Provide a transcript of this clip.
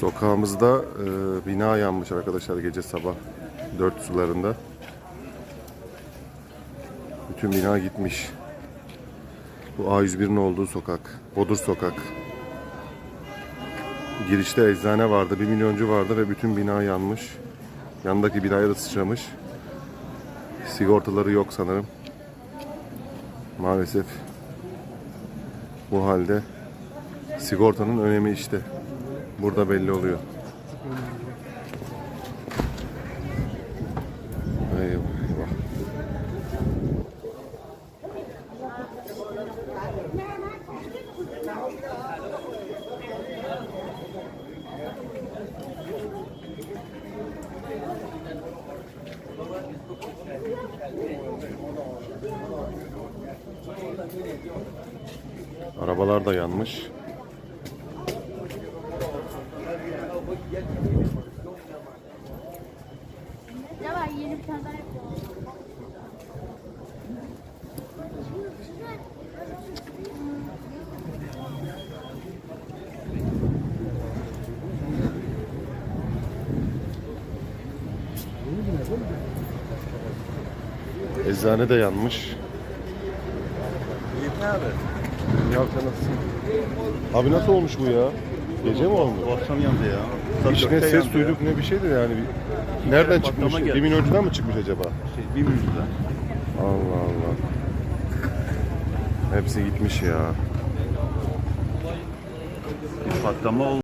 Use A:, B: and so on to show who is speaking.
A: Sokağımızda e, bina yanmış arkadaşlar gece sabah 4 sularında. Bütün bina gitmiş. Bu A101'in olduğu sokak. Bodur sokak. Girişte eczane vardı, bir milyoncu vardı ve bütün bina yanmış. Yanındaki binaya da sıçramış. Sigortaları yok sanırım. Maalesef bu halde sigortanın önemi işte. Burada belli oluyor. Arabalar da yanmış.
B: Ne var yeni bir tane daha yapıyorum.
A: Eczane de yanmış.
C: İyi abi.
A: Ya nasılsın? Abi nasıl olmuş bu ya? Gece mi olmuş?
C: Bu akşam yandı ya. Saat
A: Hiç ne
C: dörtte
A: ses
C: yandı
A: duyduk ne bir şeydi yani. Nereden
C: patlama
A: çıkmış?
C: geldi.
A: Bir milyoncudan mı çıkmış acaba?
C: Ya. Şey, bir müjde.
A: Allah Allah. Hepsi gitmiş ya.
C: Bir patlama oldu.